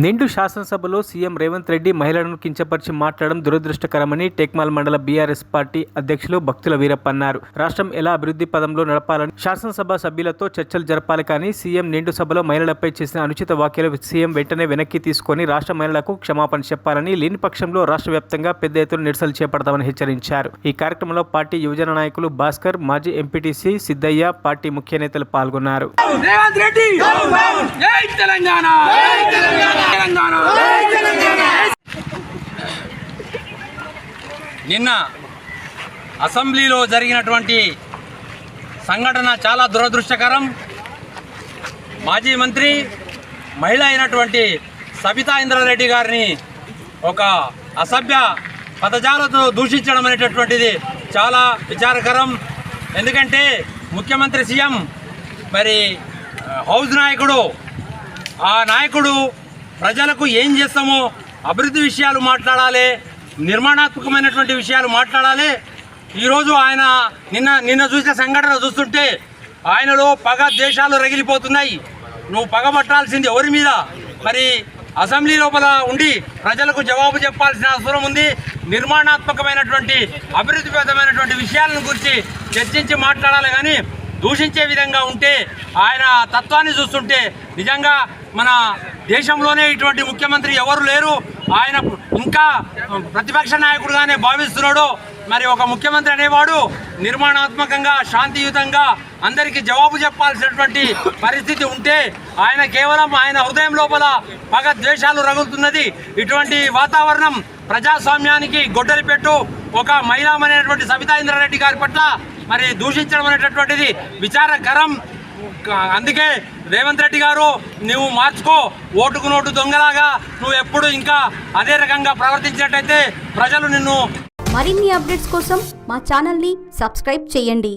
నిండు శాసనసభలో సీఎం రేవంత్ రెడ్డి మహిళలను కించపరిచి మాట్లాడడం దురదృష్టకరమని టెక్మాల్ మండల బీఆర్ఎస్ పార్టీ అధ్యక్షులు భక్తుల వీరప్ప అన్నారు. రాష్ట్రం ఎలా అభివృద్ధి పదంలో నడపాలని శాసనసభ సభ్యులతో చర్చలు జరపాలి కానీ సీఎం నిండు సభలో మహిళలపై చేసిన అనుచిత వ్యాఖ్యలు సీఎం వెంటనే వెనక్కి తీసుకొని రాష్ట్ర మహిళలకు క్షమాపణ చెప్పాలని లేని పక్షంలో రాష్ట్ర వ్యాప్తంగా పెద్ద ఎత్తున నిరసనలు చేపడతామని హెచ్చరించారు. ఈ కార్యక్రమంలో పార్టీ యువజన నాయకులు భాస్కర్ మాజీ ఎంపీటీసీ సిద్దయ్య పార్టీ ముఖ్య నేతలు పాల్గొన్నారు. రేవంత్ రెడ్డి! జై తెలంగాణ! తెలంగాణ. నిన్న అసెంబ్లీలో జరిగినటువంటి సంఘటన చాలా దురదృష్టకరం. మాజీ మంత్రి మహిళ అయినటువంటి సబితా ఇంద్రారెడ్డి గారిని ఒక అసభ్య పదజాలతో దూషించడం అనేటటువంటిది చాలా విచారకరం. ఎందుకంటే ముఖ్యమంత్రి సీఎం మరి హౌస్ నాయకుడు ఆ నాయకుడు ప్రజలకు ఏం చేస్తామో అభివృద్ధి విషయాలు మాట్లాడాలి నిర్మాణాత్మకమైనటువంటి విషయాలు మాట్లాడాలి. ఈరోజు ఆయన నిన్న నిన్న చూసిన సంఘటన చూస్తుంటే ఆయనలో పగ దేశాలు రగిలిపోతున్నాయి. నువ్వు పగబట్టాల్సింది ఎవరి మీద? మరి అసెంబ్లీ లోపల ఉండి ప్రజలకు జవాబు చెప్పాల్సిన అవసరం ఉంది. నిర్మాణాత్మకమైనటువంటి అభివృద్ధిపరమైనటువంటి విషయాలను గురించి చర్చించి మాట్లాడాలి కానీ దూషించే విధంగా ఉంటే ఆయన తత్వాన్ని చూస్తుంటే నిజంగా మన దేశంలోనే ఇటువంటి ముఖ్యమంత్రి ఎవరు లేరు. ఆయన ఇంకా ప్రతిపక్ష నాయకుడుగానే భావిస్తున్నాడు. మరి ఒక ముఖ్యమంత్రి అనేవాడు నిర్మాణాత్మకంగా శాంతియుతంగా అందరికీ జవాబు చెప్పాల్సినటువంటి పరిస్థితి ఉంటే ఆయన కేవలం ఆయన హృదయం లోపల పగ ద్వేషాలు రగులుతున్నది. ఇటువంటి వాతావరణం ప్రజాస్వామ్యానికి గొడ్డలి పెట్టు ఒక మహిళామనేటువంటి సబితా ఇంద్రారెడ్డి గారి పట్ల మరి దూషించడం అనేటటువంటిది విచారకరం. అందుకే రేవంత్ రెడ్డి గారు నువ్వు మార్చుకో ఓటుకు నోటు దొంగలాగా నువ్వు ఎప్పుడు ఇంకా అదే రకంగా ప్రవర్తించినట్టయితే ప్రజలు నిన్ను మరిన్ని అప్డేట్స్ కోసం మా ఛానల్ని సబ్స్క్రైబ్ చేయండి.